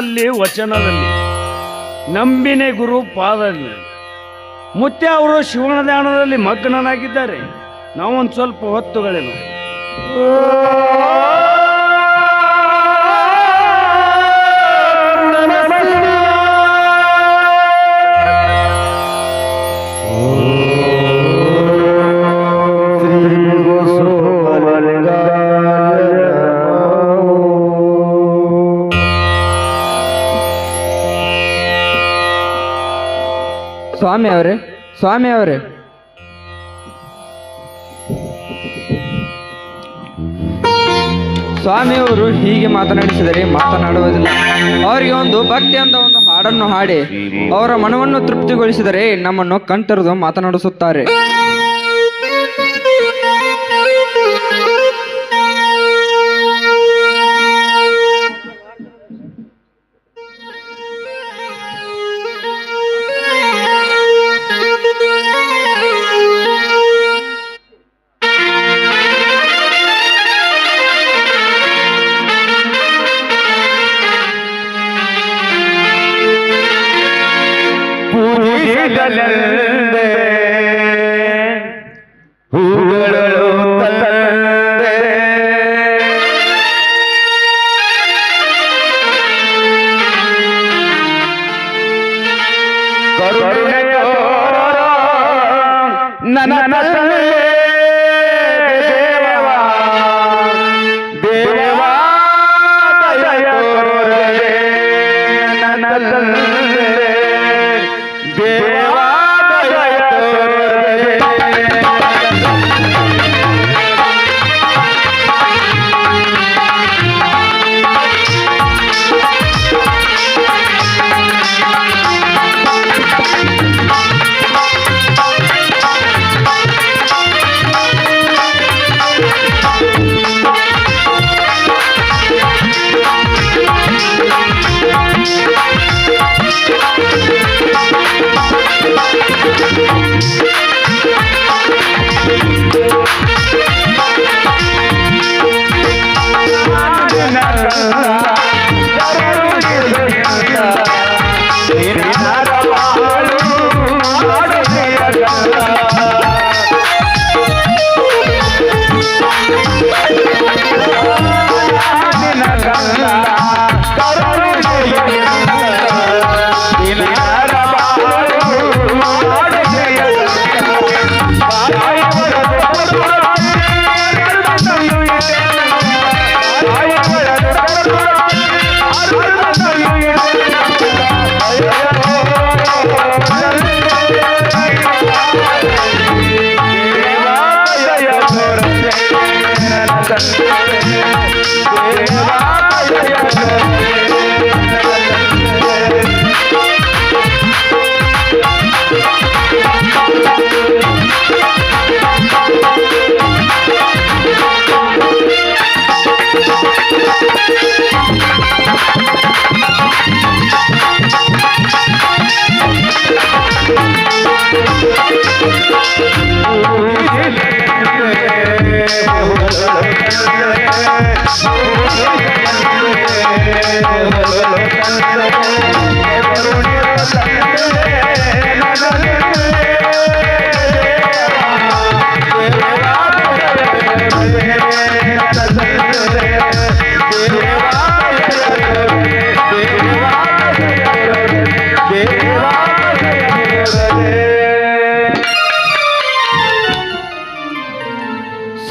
ತನುಮನದಲ್ಲಿ ವಚನದಲ್ಲಿ ನಂಬಿನೆ ಗುರು ಪಾದದಲ್ಲಿ. ಮುತ್ತೆ ಅವರು ಶಿವನ ಧ್ಯಾನದಲ್ಲಿ ಮಗ್ನನಾಗಿದ್ದಾರೆ. ನಾವೊಂದು ಸ್ವಲ್ಪ ಹೊತ್ತುಗಳೇನು ಸ್ವಾಮಿ ಅವರೇ ಸ್ವಾಮಿ ಅವರೇ. ಸ್ವಾಮಿಯವರು ಹೀಗೆ ಮಾತನಾಡಿಸಿದರೆ ಮಾತನಾಡುವುದಿಲ್ಲ. ಅವರಿಗೆ ಒಂದು ಭಕ್ತಿ ಅಂತ ಒಂದು ಹಾಡನ್ನು ಹಾಡಿ, ಅವರ ಮನವನ್ನು ತೃಪ್ತಿಗೊಳಿಸಿದರೆ ನಮ್ಮನ್ನು ಕಣ್ತರೆದು ಮಾತನಾಡಿಸುತ್ತಾರೆ.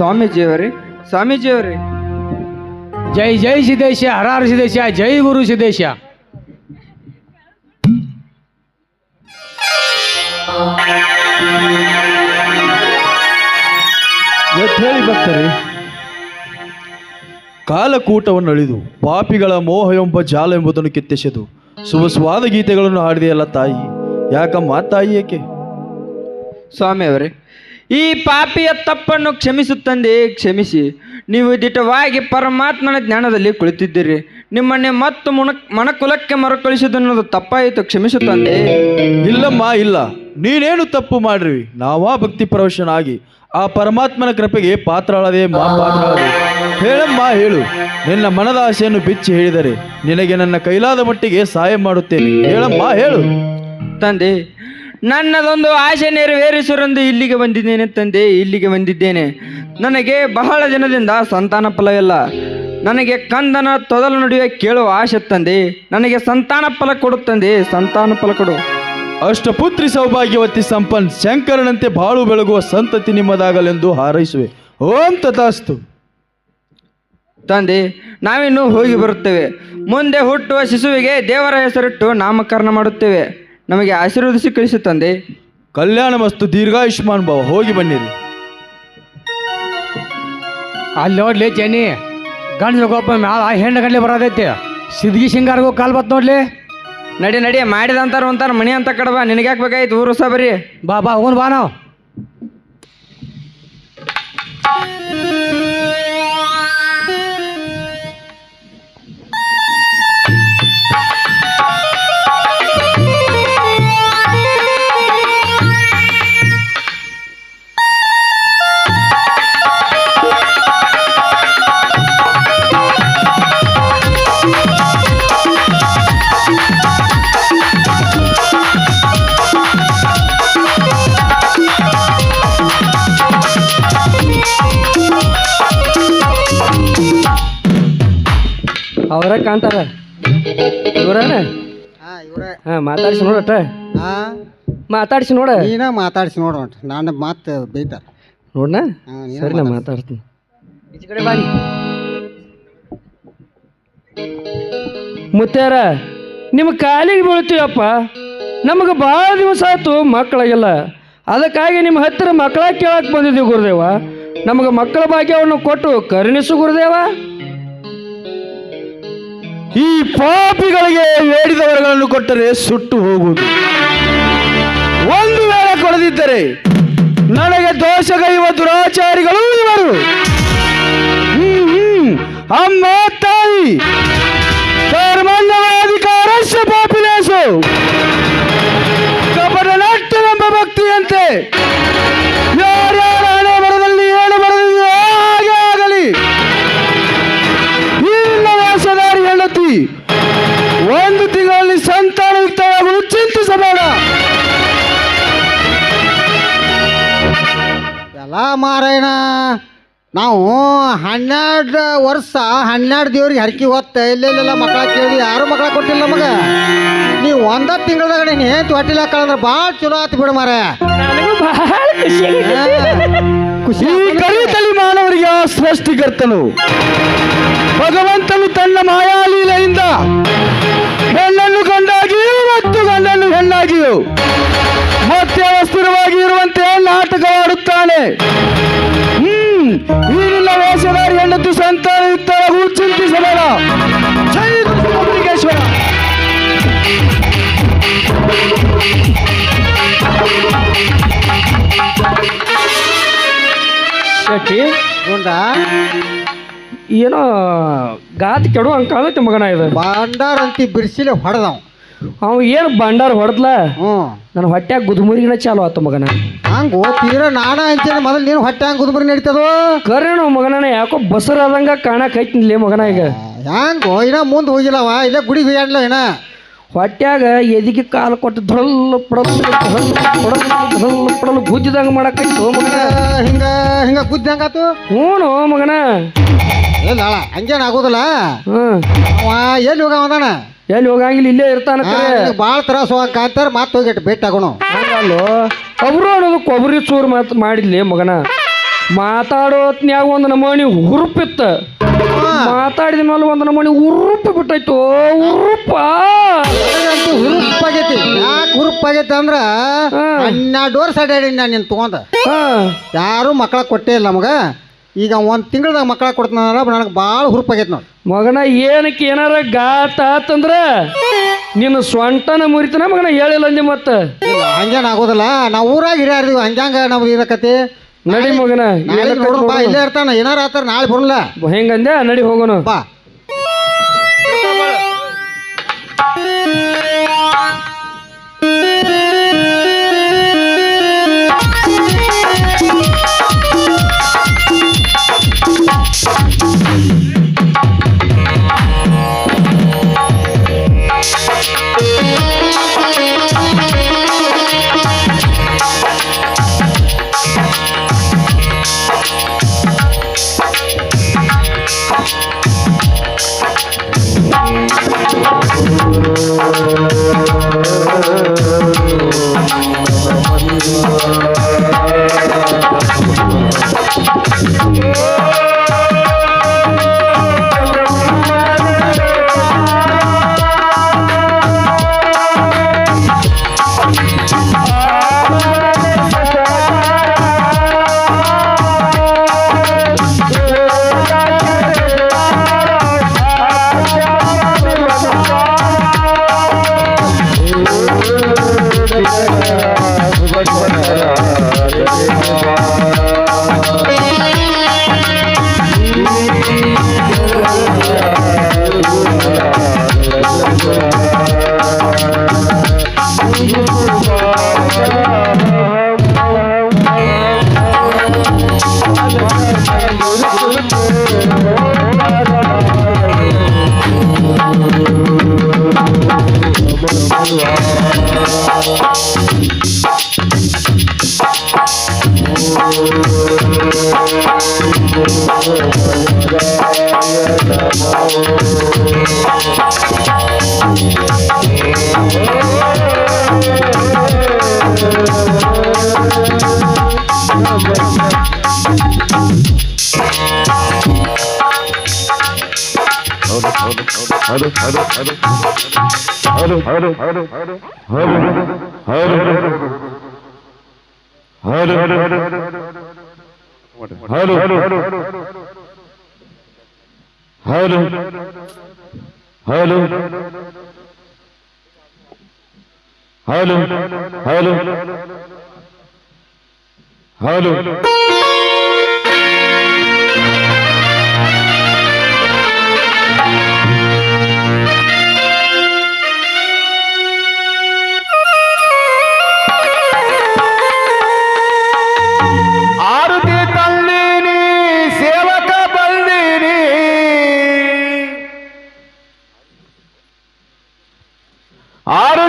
ಸ್ವಾಮೀಜಿಯವರೇ ಸ್ವಾಮೀಜಿಯವರೇ. ಜೈ ಜೈ ಸಿದ್ದೇಶ ಹರಾರ ಸಿದ್ದೇಶ ಜೈ ಗುರು ಸಿದ್ದೇಶ ಹೇಳಿ ಬರ್ತಾರೆ ಕಾಲಕೂಟವನ್ನು ಅಳಿದು ಪಾಪಿಗಳ ಮೋಹ ಎಂಬ ಜಾಲ ಎಂಬುದನ್ನು ಕಿತ್ತೆಸೆದು ಸುಭ ಸ್ವಾದ ಗೀತೆಗಳನ್ನು ಹಾಡಿದೆಯಲ್ಲ ತಾಯಿ. ಯಾಕಮ್ಮ ತಾಯಿ ಏಕೆ? ಸ್ವಾಮಿಯವರೇ ಈ ಪಾಪಿಯ ತಪ್ಪನ್ನು ಕ್ಷಮಿಸುತ್ತಂದೆ ಕ್ಷಮಿಸಿ. ನೀವು ದಿಟವಾಗಿ ಪರಮಾತ್ಮನ ಜ್ಞಾನದಲ್ಲಿ ಕುಳಿತಿದ್ದೀರಿ. ನಿಮ್ಮನ್ನೇ ಮತ್ತು ಮನ ಮನಕುಲಕ್ಕೆ ಮರುಕಳಿಸಿದನ್ನೋದು ತಪ್ಪಾಯಿತು ಕ್ಷಮಿಸುತ್ತಂದೆ. ಇಲ್ಲಮ್ಮ ಇಲ್ಲ. ನೀನೇನು ತಪ್ಪು ಮಾಡ್ರಿ? ನಾವಾ ಭಕ್ತಿ ಪರವಶನಾಗಿ ಆ ಪರಮಾತ್ಮನ ಕೃಪೆಗೆ ಪಾತ್ರಳದೆ ಮಾ ಪಾತ್ರಳದೆ ಹೇಳಮ್ಮ ಹೇಳು. ನಿನ್ನ ಮನದ ಆಸೆಯನ್ನು ಬಿಚ್ಚಿ ಹೇಳಿದರೆ ನಿನಗೆ ನನ್ನ ಕೈಲಾದ ಮಟ್ಟಿಗೆ ಸಹಾಯ ಮಾಡುತ್ತೇನೆ. ಹೇಳಮ್ಮ ಹೇಳು. ತಂದೆ ನನ್ನದೊಂದು ಆಸೆ ನೆರವೇರಿಸರೆಂದು ಇಲ್ಲಿಗೆ ಬಂದಿದ್ದೇನೆ ತಂದೆ ಇಲ್ಲಿಗೆ ಬಂದಿದ್ದೇನೆ. ನನಗೆ ಬಹಳ ದಿನದಿಂದ ಸಂತಾನ ಫಲವಿಲ್ಲ. ನನಗೆ ಕಂದನ ತೊದಲು ನಡುವೆ ಕೇಳುವ ಆಸೆ ತಂದೆ ನನಗೆ ಸಂತಾನ ಫಲ ಕೊಡು ತಂದೆ ಸಂತಾನ ಫಲ ಕೊಡು. ಅಷ್ಟಪುತ್ರಿ ಸೌಭಾಗ್ಯವತಿ ಸಂಪನ್ ಶಂಕರನಂತೆ ಬಾಳು ಬೆಳಗುವ ಸಂತತಿ ನಿಮ್ಮದಾಗಲೆಂದು ಹಾರೈಸುವೆ. ಓಂ ತಥಾಸ್ತು ತಂದೆ ನಾವಿನ್ನೂ ಹೋಗಿ ಬರುತ್ತೇವೆ. ಮುಂದೆ ಹುಟ್ಟುವ ಶಿಶುವಿಗೆ ದೇವರ ಹೆಸರಿಟ್ಟು ನಾಮಕರಣ ಮಾಡುತ್ತೇವೆ. ನಮಗೆ ಆಶೀರ್ವದಿಸಿ ಕಳಿಸು ತಂದೆ. ಕಲ್ಯಾಣ ಮಸ್ತು ದೀರ್ಘಾಯುಷ್ಮಾನ್ ಭಾವ. ಹೋಗಿ ಬನ್ನಿರಿ. ಅಲ್ಲಿ ನೋಡ್ಲಿ ಚೆನ್ನಿ ಗಂಡ ಗೊಬ್ಬ ಮ್ಯಾಲ ಹೆಣ್ಣು ಗಂಡ್ಲಿ ಬರೋದೈತಿ. ಸಿದ್ಗಿ ಸಿಂಗಾರ್ಗೂ ಕಾಲ್ ಬತ್ ನೋಡ್ಲಿ. ನಡಿ ನಡಿ ಮಾಡಿದಂತಾರ ಅಂತಾರ ಮಣಿ ಅಂತ ಕಡಬ ನಿನಗೆ ಹಾಕ್ಬೇಕಾಯ್ತು ಊರು ಸಹ ಬರೀ. ಬಾ ಬಾ ಹೋಗೋಣ ಬಾ ನಾವು. ಅವರ ಕಾಣ್ತಾರ ಇವ್ರನ? ಹಾ ಇವ್ರೆ. ಹಾ ಮಾತಾಡ್ಸಿ ನೋಡಟ ಹಾ. ಮಾತಾಡ್ಸಿ ನೋಡ. ನೀನ ಮಾತಾಡ್ಸಿ ನೋಡು ನಾನು ಮಾತು ಬೈತಾರ. ನೋಡ್ನ? ಸರಿ ನಾ ಮಾತಾಡ್ತೀನಿ. ಈಚೆ ಕಡೆ ಮುತ್ಯಾರ ನಿಮ್ಮ ಕಾಲಿಗೆ ಬೀಳ್ತೀವಪ್ಪ ನಮಗೆ ಭಾಳ ದಿವಸ ಆಯ್ತು ಮಕ್ಕಳಾಗಿಲ್ಲ. ಅದಕ್ಕಾಗಿ ನಿಮ್ಮ ಹತ್ತಿರ ಮಕ್ಕಳ ಕೇಳಕ್ಕೆ ಬಂದಿದ್ದೀವಿ ಗುರುದೇವ. ನಮಗೆ ಮಕ್ಕಳ ಭಾಗ್ಯವನ್ನು ಕೊಟ್ಟು ಕರುಣಿಸು ಗುರುದೇವ. ಈ ಪಾಪಿಗಳಿಗೆ ಬೇಡಿದ ವರಗಳನ್ನು ಕೊಟ್ಟರೆ ಸುಟ್ಟು ಹೋಗುವುದು. ಒಂದು ವೇಳೆ ಕೊಡದಿದ್ದರೆ ನನಗೆ ದೋಷಗೈವ ದುರಾಚಾರಿಗಳು ಇವರು. ಅಮ್ಮ, ತಾಯಿ ಧರ್ಮನ್ನವಾಧಿಕಾರಸ್ಯ ಪಾಪಿಲೇಸು. ಕಪಟ ನಾಟ್ಯವೆಂಬ ಭಕ್ತಿಯಂತೆ ಯಾರ್ಯಾರ ಮಾರಾಯಣ ನಾವು ಹನ್ನೆರಡು ವರ್ಷ ಹನ್ನೆರಡು ದೇವ್ರಿಗೆ ಹರಕಿ ಹೊತ್ತ ಎಲ್ಲೆಲ್ಲೆಲ್ಲ ಮಕ್ಕಳ ಕೇಳಿ ಯಾರು ಮಕ್ಕಳ ಕೊಟ್ಟಿಲ್ಲ ನಮಗೆ? ನೀವು ಒಂದ ತಿಂಗಳದಾಗ ನೀನು ಏನ್ ತೊಟ್ಟಿಲ್ಲ ಕಳೆದ್ರೆ ಭಾಳ ಚಲೋ ಆತು ಬಿಡು ಮಾರ ಖುಷಿ ಕಲಿತಲಿ ಮಾನವರಿಗೆ ಸೃಷ್ಟಿಕರ್ತನು ಭಗವಂತನು ತನ್ನ ಮಾಯಾಲೀಲೆಯಿಂದ ಹೆಣ್ಣನ್ನು ಗಂಡಾಗಿಯೂ ಮತ್ತು ಗಂಡನ್ನು ಹೆಣ್ಣಾಗಿಯೂ ಮತ್ತೆ ಅಸ್ಥಿರವಾಗಿ ಇರುವಂತೆ ನಾಟಕವಾಡುತ್ತಾನೆ ಹ್ಮ್ ಈ ನಿನ್ನ ವೇಷಧಾರಿ ಹೆಣ್ಣತ್ತು ಹೂ ಚಿಂತಿಸಬೇಡ. ಜೈ ಗುರುಲಿಂಗೇಶ್ವರ ಶೆಟ್ಟಿ ಗುಂಡ? ಏನೋ ಗಾತಿ ಕೆಡೋ ಅಂಕ ಕಾಣೈತೆ ಮಗನ ಇದು. ಬಾಂಡಾರ್ ಅಂತಿ ಬಿಡಿಸಿಲೆ ಹೊಡೆದವ್. ಅವ ಏನು ಬಂಡಾರ ಹೊಡೆದ್ಲ? ಹ್ಞೂ. ನನ್ನ ಹೊಟ್ಯಾಗ ಗುದ್ಮುರಿಗಿನ ಚಾಲು ಆತು ಮಗನ. ಹಂಗ ತೀರ ನಾಣ ಅಂಚೇನೆ ಮೊದಲು ನೀನು ಹೊಟ್ಟೆ ಹಂಗೆ ಗುದ್ಬರಿ ನಡೀತದೋ? ಕರೆನು ಮಗನ ಯಾಕೋ ಬಸರಾದಂಗ ಕಾಣಕ್ ಐತಿನ್ಲೇ ಮಗನ ಈಗ. ಹ್ಯಾಂಗೋ? ಇನ್ನ ಮುಂದೆ ಹೋಗಿಲ್ಲವ? ಇಲ್ಲ ಗುಡಿ ಹೋಗ್ಯಾಡ್ಲ ಏನ ಹೊಟ್ಯಾಗ ಎದಿಗೆ ಕಾಲು ಕೊಟ್ಟು ಧೊಳ್ಳು ಪಡಲು ಧೊಲ್ ಪಡಲ್ ಧೊಲ್ ಪಡಲ್ ಗುದ್ದಿದಂಗ ಮಾಡಕೈತು ಮಗನ? ಹಿಂಗ ಹಿಂಗ ಗುದ್ದಿ ಹಂಗಾತು ಹ್ಞೂ ಮಗನ? ಇಲ್ಲ ಅಳ ಹಂಗೇನ್ ಆಗೋದಿಲ್ಲ? ಹ್ಞೂ ಅವ ಎಲ್ಲಿ ಹೋಗವದಾನ ಎಲ್ಲಿ ಹೋಗಂಗಿಲ್ಲ? ಇಲ್ಲೇ ಇರ್ತಾನ ಭಾಳ ತ್ರಾಸ ಕಾಂತಾರ ಮಾತ್ ಮತ್ತೆ ಹೋಗಿಟ್ಟು ಭೇಟಿ ಆಗೋಣ. ಹಂಗಲ್ಲೋ ಒಬ್ರು ಅನ್ನೋದು ಕೊಬ್ಬರಿ ಚೂರು ಮಾತು ಮಾಡಿದ್ಲಿ ಮಗನ. ಮಾತಾಡೋ ಮಾತಾಡೋತ್ನ್ಯಾಗ ಒಂದು ನಮೂನಿ ಹುರುಪಿತ್ತ. ಮಾತಾಡಿದ ಮೇಲೆ ಒಂದು ನಮೂನಿ ಉರುಪು ಬಿಟ್ಟೈತು ಉರುಪ ಹುರುಪಾಗೈತಿ? ಯಾಕೆ ಹುರುಪಾಗೈತಿ ಅಂದ್ರ ಹನ್ನೆರಡು ವರ್ಷ ಅಡ್ಯಾಡಿ ನಾನು ನಿನ್ ತಗೊಂಡ. ಯಾರು ಮಕ್ಕಳ ಕೊಟ್ಟೇ ಇಲ್ಲ ನಮಗ. ಈಗ ಒಂದು ತಿಂಗಳದಾಗ ಮಕ್ಕಳ ಕೊಡ್ತಾನಲ್ಲ ನನಗೆ ಭಾಳ ಹುರುಪಾಗೈತೆ ನೋಡಿ. ಮಗನ ಏನಕ್ಕೆ ಏನಾರ ಗಾತ ಆತಂದ್ರ ನಿನ್ನ ಸ್ವಂಟನ ಮುರಿತನ ಮಗನ ಹೇಳಿಲ್ಲ ಅಂದೆ ಮತ್ತೆ. ಇಲ್ಲ ಆಗೋದಲ್ಲ. ನಾವು ಊರಾಗ ಹಿರಿಯರ್ದೀವಿ ಹಂಗ ನಾವು ಇರಕತಿ ನಡಿ ಮಗನ ನಾಳೆ ನೋಡು ಬಾ ಇಲ್ಲೇ ಇರ್ತಾನ ಏನಾರ ಆತಾರ ನಾಳೆ ಬರಲ್ಲ. ಹೆಂಗಂದೆ ನಡಿ ಹೋಗೋಣ ಬಾ. Música هلو هلو هلو هلو هلو هلو هلو هلو هلو ಆರು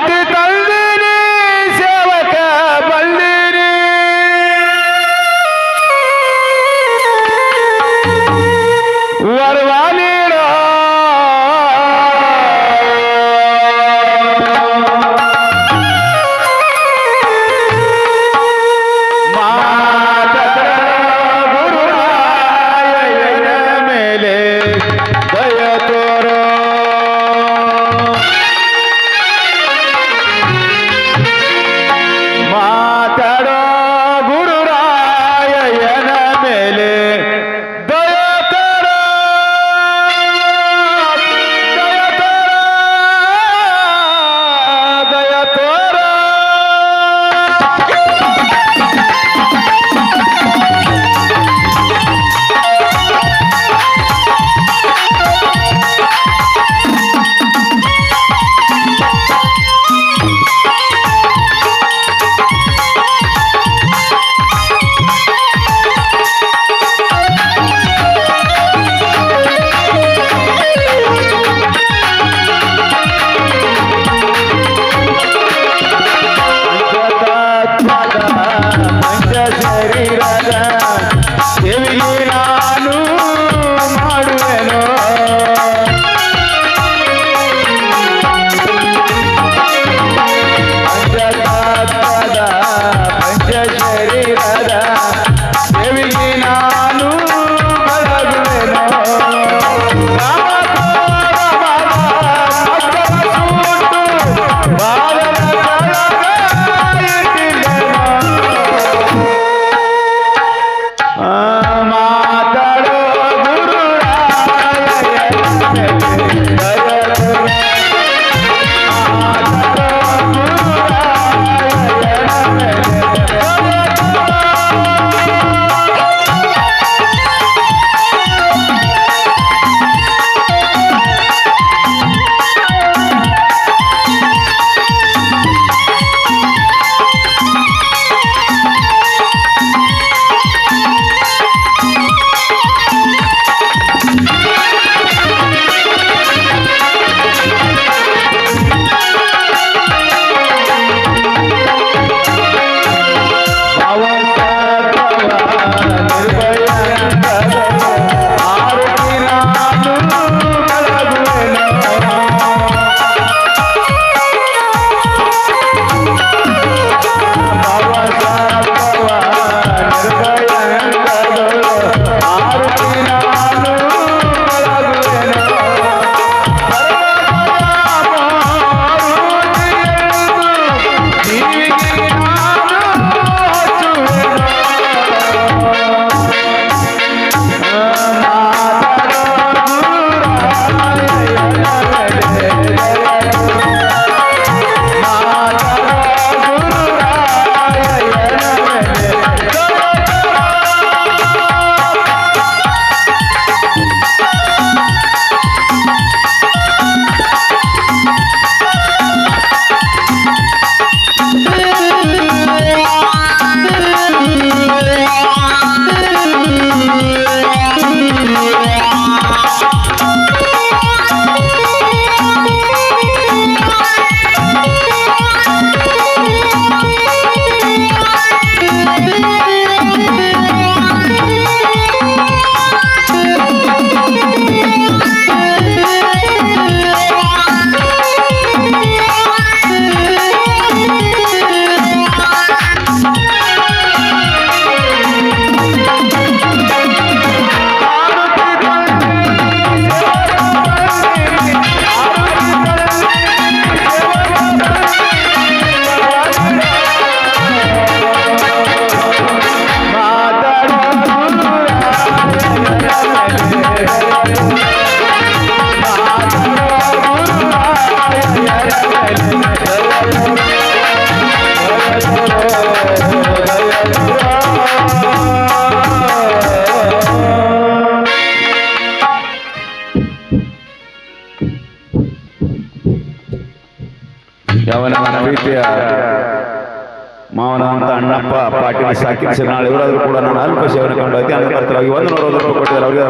ಹಾಕಿನಿ ಸಾಕಿನ ನಾಳೆ ಇವರಾದ್ರೂ ಕೂಡ ನಾನು ಅಲ್ಪ ಸೇವನೆ ಕಂಡು ಅತಿ ಅನುಕರ್ತರಾಗಿ ಒಂದು ನೂರ ರೂಪಾಯಿ ಕೊಟ್ಟಿದ್ದಾರೆ ಅವರಿಗೆ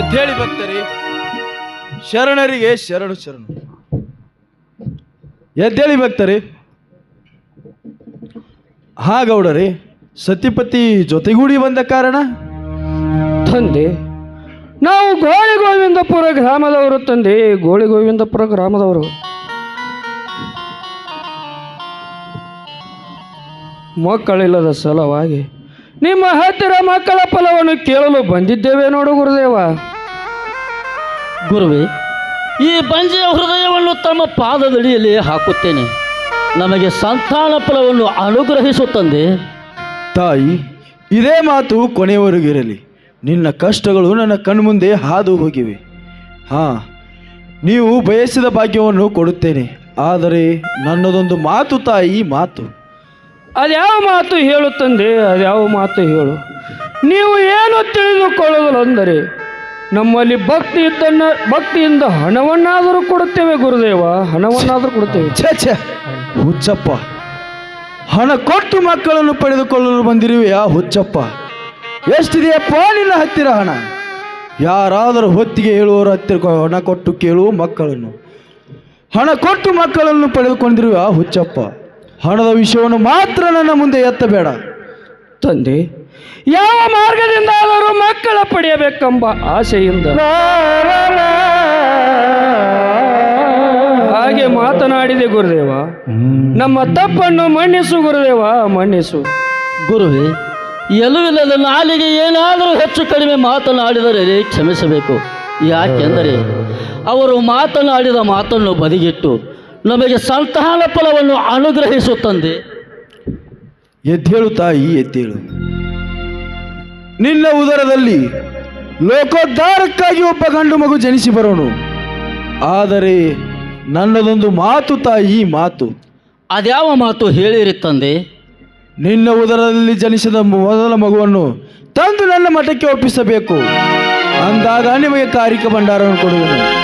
ಎದ್ದೇಳಿ ಭಕ್ತರಿ ಶರಣರಿಗೆ ಶರಣು ಶರಣು. ಎದ್ದೇಳಿ ಭಕ್ತರಿ ಹಾ ಗೌಡರಿ ಸತಿಪತಿ ಜೊತೆಗೂಡಿ ಬಂದ ಕಾರಣ? ತಂದೆ ನಾವು ಗೋಳಿ ಗೋವಿಂದಪುರ ಗ್ರಾಮದವರು ತಂದೆ ಗೋಳಿ ಗೋವಿಂದಪುರ ಗ್ರಾಮದವರು. ಮಕ್ಕಳಿಲ್ಲದ ಸಲುವಾಗಿ ನಿಮ್ಮ ಹತ್ತಿರ ಮಕ್ಕಳ ಫಲವನ್ನು ಕೇಳಲು ಬಂದಿದ್ದೇವೆ ನೋಡು ಗುರುದೇವ. ಗುರುವೆ ಈ ಬಂಜೆಯ ಹೃದಯವನ್ನು ತಮ್ಮ ಪಾದದಡಿಯಲ್ಲಿ ಹಾಕುತ್ತೇನೆ. ನಮಗೆ ಸಂತಾನ ಫಲವನ್ನು ಅನುಗ್ರಹಿಸುತ್ತಂದೆ ತಾಯಿ ಇದೇ ಮಾತು ಕೊನೆಯವರೆಗಿರಲಿ. ನಿನ್ನ ಕಷ್ಟಗಳು ನನ್ನ ಕಣ್ಮುಂದೆ ಹಾದು ಹೋಗಿವೆ. ಹಾ ನೀವು ಬಯಸಿದ ಭಾಗ್ಯವನ್ನು ಕೊಡುತ್ತೇನೆ. ಆದರೆ ನನ್ನದೊಂದು ಮಾತು ತಾಯಿ ಮಾತು. ಅದ್ಯಾವ ಮಾತು ಹೇಳು ತಂದೆ? ಅದ್ಯಾವ ಮಾತು ಹೇಳು? ನೀವು ಏನು ತಿಳಿದುಕೊಳ್ಳೋದಿಲ್ಲ ನಮ್ಮಲ್ಲಿ ಭಕ್ತಿ ಇದ್ದನ್ನ ಭಕ್ತಿಯಿಂದ ಹಣವನ್ನಾದರೂ ಕೊಡುತ್ತೇವೆ ಗುರುದೇವ, ಹಣವನ್ನಾದರೂ ಕೊಡುತ್ತೇವೆ. ಛೇ ಛೇ, ಹುಚ್ಚಪ್ಪ. ಹಣ ಕೊಟ್ಟು ಮಕ್ಕಳನ್ನು ಪಡೆದುಕೊಳ್ಳಲು ಬಂದಿರುವೆಯಾ ಹುಚ್ಚಪ್ಪ? ಎಷ್ಟಿದೆಯಪ್ಪ ನಿನ್ನ ಹತ್ತಿರ ಹಣ? ಯಾರಾದರೂ ಹೊತ್ತಿಗೆ ಹೇಳುವವರ ಹತ್ತಿರ ಹಣ ಕೊಟ್ಟು ಕೇಳುವ ಮಕ್ಕಳನ್ನು. ಹಣ ಕೊಟ್ಟು ಮಕ್ಕಳನ್ನು ಪಡೆದುಕೊಂಡಿರುವ ಹುಚ್ಚಪ್ಪ? ಹಣದ ವಿಷಯವನ್ನು ಮಾತ್ರ ನನ್ನ ಮುಂದೆ ಎತ್ತಬೇಡ. ತಂದೆ ಯಾವ ಮಾರ್ಗದಿಂದಾದರೂ ಮಕ್ಕಳ ಪಡೆಯಬೇಕೆಂಬ ಆಸೆಯಿಂದ ಹಾಗೆ ಮಾತನಾಡಿದೆ ಗುರುದೇವ. ನಮ್ಮ ತಪ್ಪನ್ನು ಮನ್ನಿಸು ಗುರುದೇವ ಮನ್ನಿಸು. ಗುರುವೆ ಎಲುವಿಲ್ಲದ ನಾಲಿಗೆ ಏನಾದರೂ ಹೆಚ್ಚು ಕಡಿಮೆ ಮಾತನಾಡಿದರೆ ಕ್ಷಮಿಸಬೇಕು. ಯಾಕೆಂದರೆ ಅವರು ಮಾತನಾಡಿದ ಮಾತನ್ನು ಬದಿಗಿಟ್ಟು ನಮಗೆ ಸಂತಾನ ಫಲವನ್ನು ಅನುಗ್ರಹಿಸು ತಂದೆ. ಎದ್ದೇಳು ತಾಯಿ ಎದ್ದೇಳು ನಿನ್ನ ಉದರದಲ್ಲಿ ಲೋಕೋದ್ಧಾರಕ್ಕಾಗಿ ಒಬ್ಬ ಗಂಡು ಮಗು ಜನಿಸಿ ಬರೋಣ ಆದರೆ ನನ್ನದೊಂದು ಮಾತು ತಾಯಿ ಮಾತು. ಅದ್ಯಾವ ಮಾತು ಹೇಳಿರಿ ತಂದೆ? ನಿನ್ನ ಉದರದಲ್ಲಿ ಜನಿಸಿದ ಮೊದಲ ಮಗುವನ್ನು ತಂದು ನನ್ನ ಮಠಕ್ಕೆ ಒಪ್ಪಿಸಬೇಕು. ಅಂದಾಗ ನಿಮಗೆ ಕಾರಿಕ ಭಂಡಾರವನ್ನು ಕೊಡುವನು.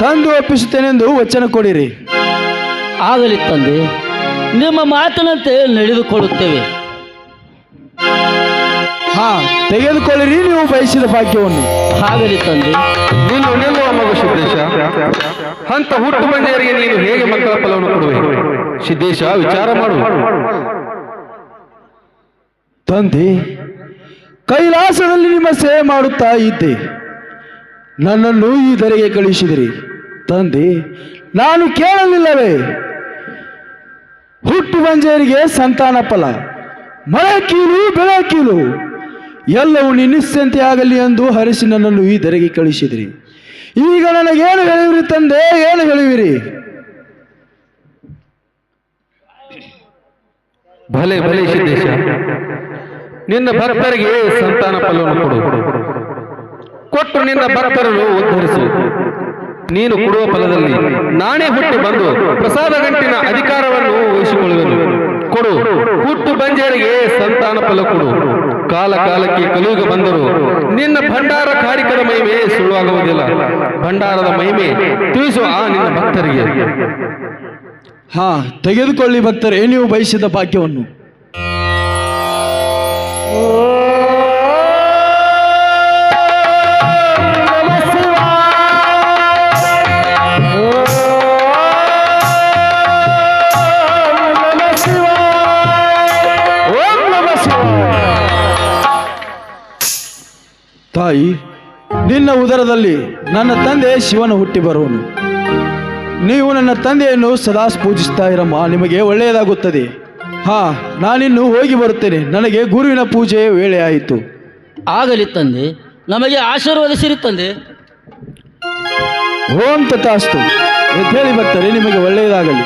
ತಂದು ಒಪ್ಪಿಸುತ್ತೇನೆಂದು ವಚನ ಕೊಡಿರಿ. ಆಗಲಿ ತಂದೆ ನಿಮ್ಮ ಮಾತಿನಂತೆ ನಡೆದುಕೊಳ್ಳುತ್ತೇವೆ. ಹಾ ತೆಗೆದುಕೊಳ್ಳಿರಿ ನೀವು ಬಯಸಿದ ಭಾಗ್ಯವನ್ನು. ಆಗಲಿ ತಂದೆ ನೀನು ನಿಲ್ಲುವ ಮಗು ಸಿದ್ದೇಶ. ಅಂತ ಹುಟ್ಟು ಬಂದವರಿಗೆ ನೀನು ಹೇಗೆ ಮಕ್ಕಳ ಫಲವನ್ನು ಕೊಡುವೆ? ಸಿದ್ದೇಶ ವಿಚಾರ ಮಾಡು. ತಂದೆ ಕೈಲಾಸದಲ್ಲಿ ನಿಮ್ಮ ಸೇವೆ ಮಾಡುತ್ತಾ ಇದ್ದೆ. ನನ್ನನ್ನು ಈ ಧರೆಗೆ ಕಳುಹಿಸಿದಿರಿ. ತಂದೆ ನಾನು ಕೇಳಲಿಲ್ಲವೇ? ಹುಟ್ಟು ಬಂಜೇರಿಗೆ ಸಂತಾನ ಫಲ. ಮಳೆ ಕೀಲು, ಬೆಳೆ ಕೀಲು. ಎಲ್ಲವೂ ನಿನ್ನಿಸಂತೆ ಆಗಲಿ ಎಂದು ಹರಿಸಿ ನನ್ನನ್ನು ಈ ದರೆಗೆ ಕಳಿಸಿದ್ರಿ. ಈಗ ನನಗೇನು ಹೇಳುವಿರಿ ತಂದೆ, ಏನು ಹೇಳುವಿರಿ? ಭಲೆ ಭಲೆ ಸಿದ್ದೇಶ. ನಿನ್ನ ಭಕ್ತರಿಗೆ ಸಂತಾನ ಫಲವನ್ನು ಕೊಡು. ಕೊಟ್ಟು ನಿನ್ನ ಭಕ್ತರನ್ನು ಉದ್ಧರಿಸು. ನೀನು ಕೊಡುವ ಫಲದಲ್ಲಿ ನಾನೇ ಹುಟ್ಟಿ ಬಂದು ಪ್ರಸಾದ ಗಂಟಿನ ಅಧಿಕಾರವನ್ನು ವಹಿಸಿಕೊಳ್ಳುವೆನು ಕೊಡು. ಹುಟ್ಟು ಬಂಜರಿಗೆ ಸಂತಾನ ಫಲ ಕೊಡು. ಕಾಲ ಕಾಲಕ್ಕೆ ಕಲಿಯುಗ ಬಂದರು ನಿನ್ನ ಭಂಡಾರ ಕಾರಿಕರ ಮಹಿಮೆ ಸುಳ್ಳುವಾಗುವುದಿಲ್ಲ ಭಂಡಾರದ ಮಹಿಮೆ ತಿಳಿಸುವ ಆ ನಿನ್ನ ಭಕ್ತರಿಗೆ. ಹಾ ತೆಗೆದುಕೊಳ್ಳಿ ಭಕ್ತರೇ ನೀವು ಬಯಸಿದ ಭಾಗ್ಯವನ್ನು. ತಾಯಿ ನಿನ್ನ ಉದರದಲ್ಲಿ ನನ್ನ ತಂದೆ ಶಿವನ ಹುಟ್ಟಿ ಬರುವನು. ನೀವು ನನ್ನ ತಂದೆಯನ್ನು ಸದಾ ಪೂಜಿಸ್ತಾ ಇರಮ್ಮ ನಿಮಗೆ ಒಳ್ಳೆಯದಾಗುತ್ತದೆ. ಹಾ ನಾನಿನ್ನು ಹೋಗಿ ಬರುತ್ತೇನೆ ನನಗೆ ಗುರುವಿನ ಪೂಜೆ ವೇಳೆ ಆಯಿತು. ಆಗಲಿ ತಂದೆ ನಮಗೆ ಆಶೀರ್ವದಿಸಿರಿ ತಂದೆ. ಓಂ ತಥಾಸ್ತು. ಹೇಳಿ ಬರ್ತಾರೆ ನಿಮಗೆ ಒಳ್ಳೆಯದಾಗಲಿ.